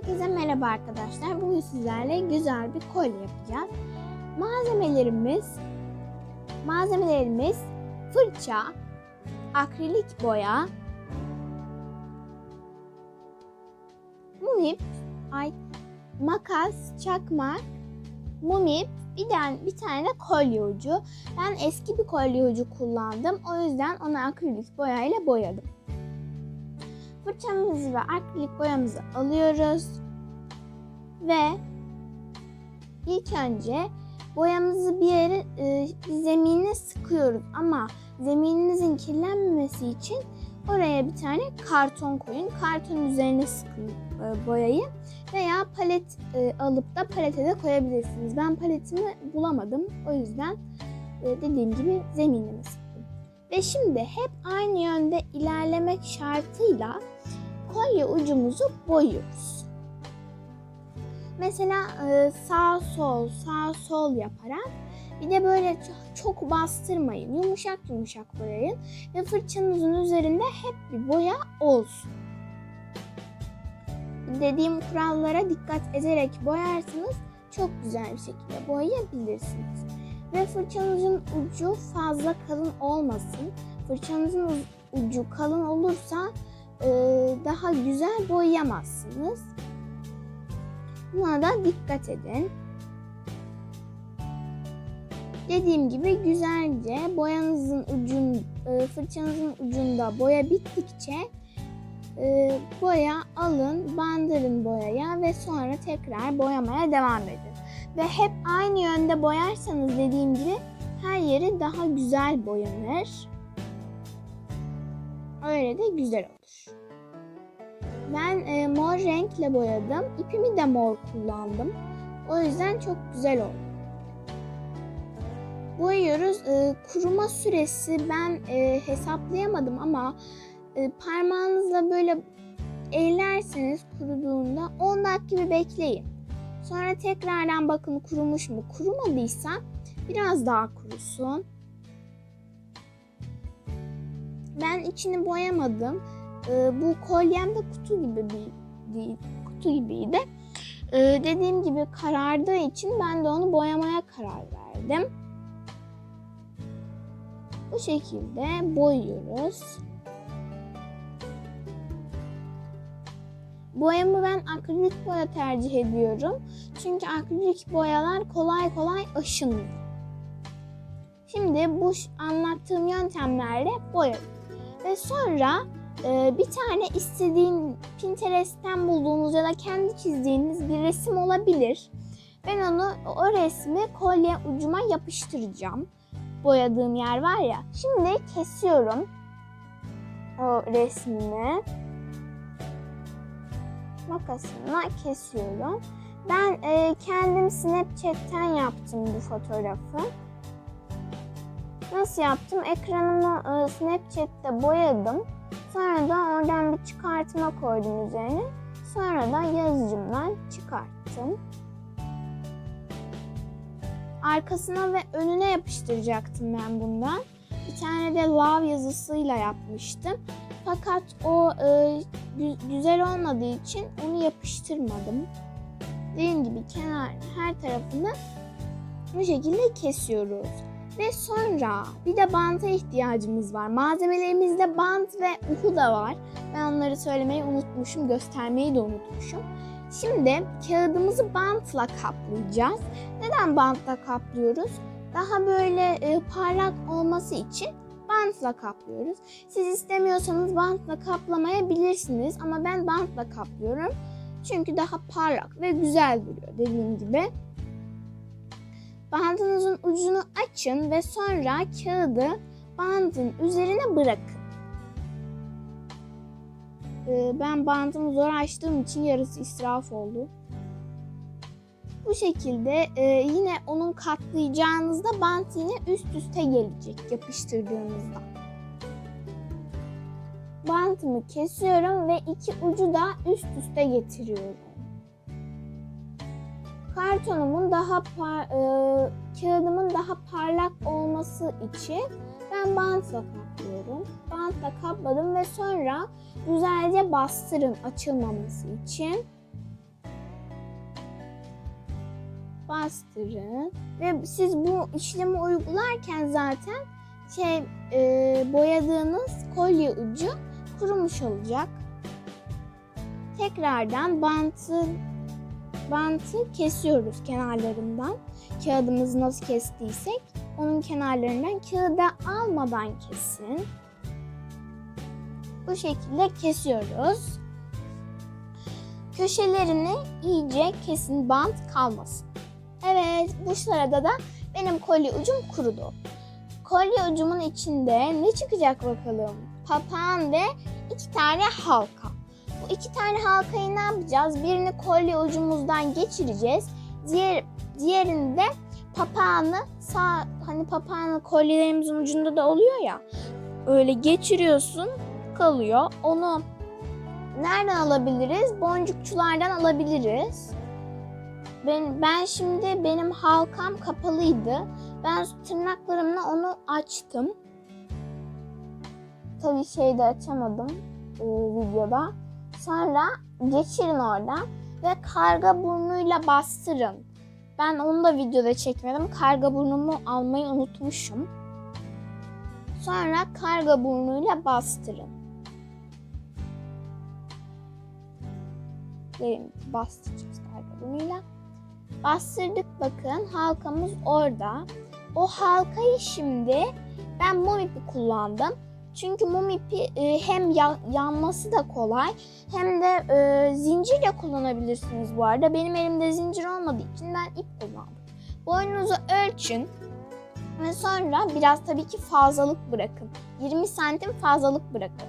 Herkese merhaba arkadaşlar. Bugün sizlerle güzel bir kolye yapacağız. Malzemelerimiz malzemelerimiz fırça, akrilik boya, mum ip, ay makas, çakmak, mum ip, bir tane, bir tane de kolye ucu. Ben eski bir kolye ucu kullandım. O yüzden onu akrilik boyayla boyadım. Fırçamızı ve akrilik boyamızı alıyoruz. Ve ilk önce boyamızı bir yere e, zemine sıkıyoruz ama zemininizin kirlenmemesi için oraya bir tane karton koyun. Kartonun üzerine sıkın e, boyayı veya palet e, alıp da palete de koyabilirsiniz. Ben paletimi bulamadım. O yüzden e, dediğim gibi zeminime sıktım. Ve şimdi hep aynı yönde ilerlemek şartıyla kolye ucumuzu boyuyoruz. Mesela e, sağ sol sağ sol yaparak bir de böyle çok bastırmayın. Yumuşak yumuşak boyayın ve fırçanızın üzerinde hep bir boya olsun. Dediğim kurallara dikkat ederek boyarsanız çok güzel bir şekilde boyayabilirsiniz. Ve fırçanızın ucu fazla kalın olmasın. Fırçanızın ucu kalın olursa e, daha güzel boyayamazsınız. Buna da dikkat edin. Dediğim gibi güzelce boyanızın ucun, e, fırçanızın ucunda boya bittikçe e, boya alın, bandırın boyaya ve sonra tekrar boyamaya devam edin. Ve hep aynı yönde boyarsanız dediğim gibi her yeri daha güzel boyanır. Öyle de güzel olur. Ben e, mor renkle boyadım. İpimi de mor kullandım. O yüzden çok güzel oldu. Boyuyoruz. E, kuruma süresi ben e, hesaplayamadım ama e, parmağınızla böyle ellerseniz kuruduğunda 10 dakika gibi bekleyin. Sonra tekrardan bakın kurumuş mu? Kurumadıysa biraz daha kurusun. Ben içini boyamadım. Ee, bu kolyem de kutu gibi bir kutu gibiydi. Ee, dediğim gibi karardığı için ben de onu boyamaya karar verdim. Bu şekilde boyuyoruz. Boyamı ben akrilik boya tercih ediyorum. Çünkü akrilik boyalar kolay kolay aşınmıyor. Şimdi bu anlattığım yöntemlerle boyadım. Ve sonra e, bir tane istediğin Pinterest'ten bulduğunuz ya da kendi çizdiğiniz bir resim olabilir. Ben onu o resmi kolye ucuma yapıştıracağım. Boyadığım yer var ya. Şimdi kesiyorum o resmini makasımla kesiyorum. Ben e, kendim Snapchat'ten yaptım bu fotoğrafı. Nasıl yaptım? Ekranımı e, Snapchat'te boyadım. Sonra da oradan bir çıkartma koydum üzerine. Sonra da yazıcımdan çıkarttım. Arkasına ve önüne yapıştıracaktım ben bundan. Bir tane de love yazısıyla yapmıştım. Fakat o e, güzel olmadığı için onu yapıştırmadım. Dediğim gibi kenar her tarafını bu şekilde kesiyoruz. Ve sonra bir de banta ihtiyacımız var. Malzemelerimizde bant ve uhu da var. Ben onları söylemeyi unutmuşum, göstermeyi de unutmuşum. Şimdi kağıdımızı bantla kaplayacağız. Neden bantla kaplıyoruz? Daha böyle e, parlak olması için bantla kaplıyoruz. Siz istemiyorsanız bantla kaplamayabilirsiniz ama ben bantla kaplıyorum. Çünkü daha parlak ve güzel duruyor dediğim gibi. Bandınızın ucunu açın ve sonra kağıdı bandın üzerine bırakın. Ee, ben bandımı zor açtığım için yarısı israf oldu. Bu şekilde e, yine onun katlayacağınızda bant yine üst üste gelecek yapıştırdığınızda. Bantımı kesiyorum ve iki ucu da üst üste getiriyorum. Kartonumun daha par, e, kağıdımın daha parlak olması için ben bantla kaplıyorum. Bantla kapladım ve sonra güzelce bastırın açılmaması için. Bastırın. Ve siz bu işlemi uygularken zaten şey e, boyadığınız kolye ucu kurumuş olacak. Tekrardan bantı bantı kesiyoruz kenarlarından. Kağıdımızı nasıl kestiysek onun kenarlarından kağıda almadan kesin. Bu şekilde kesiyoruz. Köşelerini iyice kesin bant kalmasın. Evet bu sırada da benim kolye ucum kurudu. Kolye ucumun içinde ne çıkacak bakalım? Papağan ve iki tane halka. Bu iki tane halkayı ne yapacağız? Birini kolye ucumuzdan geçireceğiz. Diğer, diğerini de papağanı sağ hani papağanı kolyelerimizin ucunda da oluyor ya. Öyle geçiriyorsun kalıyor. Onu nereden alabiliriz? Boncukçulardan alabiliriz. Ben, ben şimdi benim halkam kapalıydı. Ben tırnaklarımla onu açtım. Tabii şeyde açamadım e, videoda. Sonra geçirin oradan ve karga burnuyla bastırın. Ben onu da videoda çekmedim. Karga burnumu almayı unutmuşum. Sonra karga burnuyla bastırın. Gelin bastıracağız karga burnuyla. Bastırdık bakın halkamız orada. O halkayı şimdi ben mum ipi kullandım. Çünkü mum ipi e, hem ya- yanması da kolay hem de e, zincir de kullanabilirsiniz bu arada. Benim elimde zincir olmadığı için ben ip kullandım. Boynunuzu ölçün ve sonra biraz tabii ki fazlalık bırakın. 20 santim fazlalık bırakın.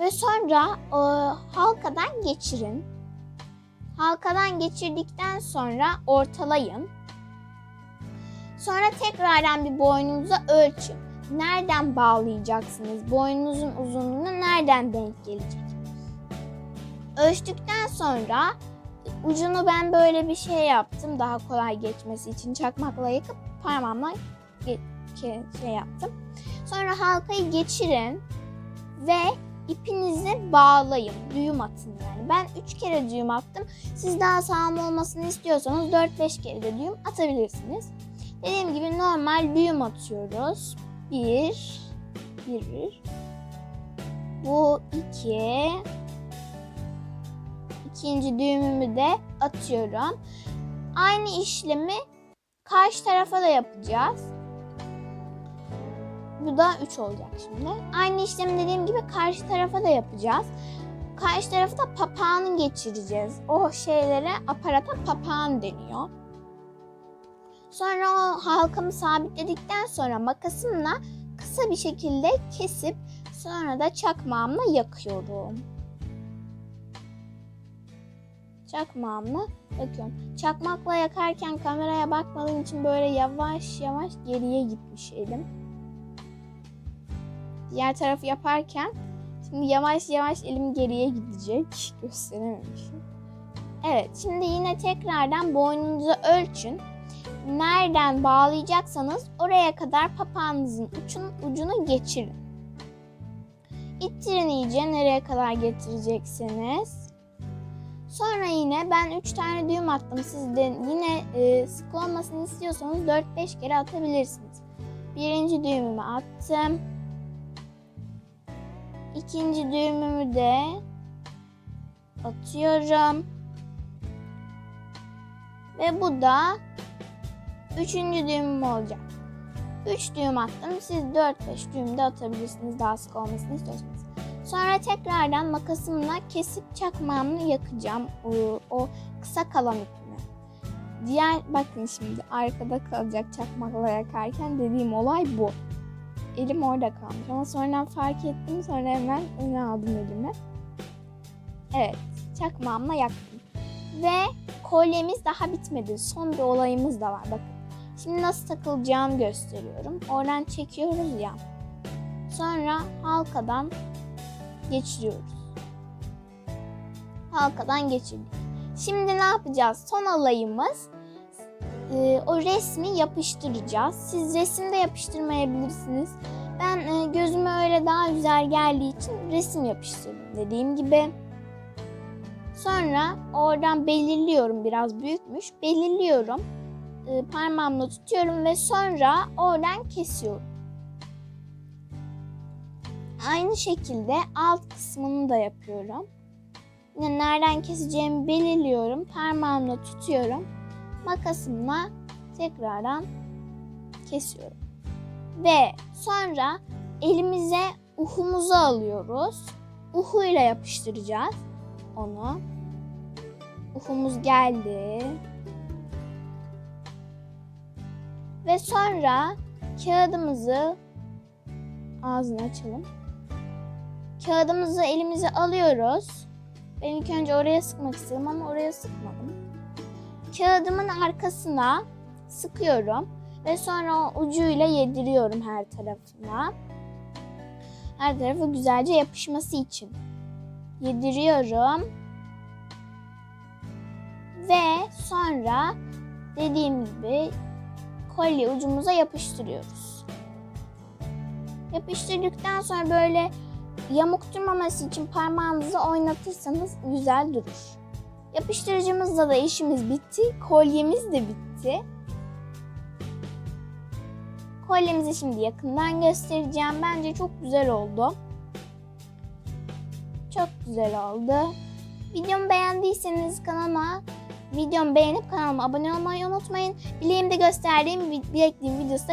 Ve sonra e, halkadan geçirin. Halkadan geçirdikten sonra ortalayın. Sonra tekrardan bir boynunuza ölçün. Nereden bağlayacaksınız? Boynunuzun uzunluğuna nereden denk gelecek? Ölçtükten sonra ucunu ben böyle bir şey yaptım. Daha kolay geçmesi için çakmakla yakıp parmağımla şey yaptım. Sonra halkayı geçirin ve ipinizi bağlayın. Düğüm atın yani. Ben 3 kere düğüm attım. Siz daha sağlam olmasını istiyorsanız 4-5 kere de düğüm atabilirsiniz. Dediğim gibi normal düğüm atıyoruz. 1 1 Bu 2 İkinci düğümümü de atıyorum. Aynı işlemi karşı tarafa da yapacağız. Bu da 3 olacak şimdi. Aynı işlemi dediğim gibi karşı tarafa da yapacağız. Karşı tarafa da papağanı geçireceğiz. O şeylere aparata papağan deniyor. Sonra o halkamı sabitledikten sonra makasımla kısa bir şekilde kesip sonra da çakmağımla yakıyorum. Çakmağımla yakıyorum. Çakmakla yakarken kameraya bakmadığım için böyle yavaş yavaş geriye gitmiş elim. Diğer tarafı yaparken şimdi yavaş yavaş elim geriye gidecek. Gösterememişim. Evet şimdi yine tekrardan boynunuzu ölçün. Nereden bağlayacaksanız oraya kadar papağanınızın ucun, ucunu geçirin. İttirin iyice nereye kadar getirecekseniz. Sonra yine ben 3 tane düğüm attım. Siz de yine e, sık olmasını istiyorsanız 4-5 kere atabilirsiniz. Birinci düğümümü attım. İkinci düğümümü de atıyorum. Ve bu da üçüncü düğümüm olacak. 3 düğüm attım. Siz 4-5 düğüm de atabilirsiniz daha sık olmasını istiyorsanız. Sonra tekrardan makasımla kesip çakmağımı yakacağım. O, o kısa kalan ipimi. Diğer bakın şimdi arkada kalacak çakmakla yakarken dediğim olay bu. Elim orada kalmış ama sonradan fark ettim. Sonra hemen öne aldım elimi. Evet çakmağımla yaktım. Ve kolyemiz daha bitmedi. Son bir olayımız da var. Bakın. Şimdi nasıl takılacağını gösteriyorum. Oradan çekiyoruz ya. Sonra halkadan geçiriyoruz. Halkadan geçirdik. Şimdi ne yapacağız? Son olayımız e, o resmi yapıştıracağız. Siz resimde yapıştırmayabilirsiniz. Ben e, gözüme öyle daha güzel geldiği için resim yapıştırdım dediğim gibi. Sonra oradan belirliyorum biraz büyükmüş. Belirliyorum. Ee, parmağımla tutuyorum ve sonra oradan kesiyorum. Aynı şekilde alt kısmını da yapıyorum. Yine nereden keseceğimi belirliyorum. Parmağımla tutuyorum. Makasımla tekrardan kesiyorum. Ve sonra elimize uhumuzu alıyoruz. Uhuyla yapıştıracağız onu. Uhumuz geldi. Ve sonra kağıdımızı ağzını açalım. Kağıdımızı elimize alıyoruz. Ben ilk önce oraya sıkmak istedim ama oraya sıkmadım. Kağıdımın arkasına sıkıyorum ve sonra o ucuyla yediriyorum her tarafına. Her tarafı güzelce yapışması için yediriyorum. Ve sonra dediğim gibi kolye ucumuza yapıştırıyoruz. Yapıştırdıktan sonra böyle yamuk durmaması için parmağınızı oynatırsanız güzel durur. Yapıştırıcımızla da işimiz bitti. Kolyemiz de bitti. Kolyemizi şimdi yakından göstereceğim. Bence çok güzel oldu. Çok güzel oldu. Videomu beğendiyseniz kanalıma videomu beğenip kanalıma abone olmayı unutmayın. Bileğimde gösterdiğim bilekliğin videosu da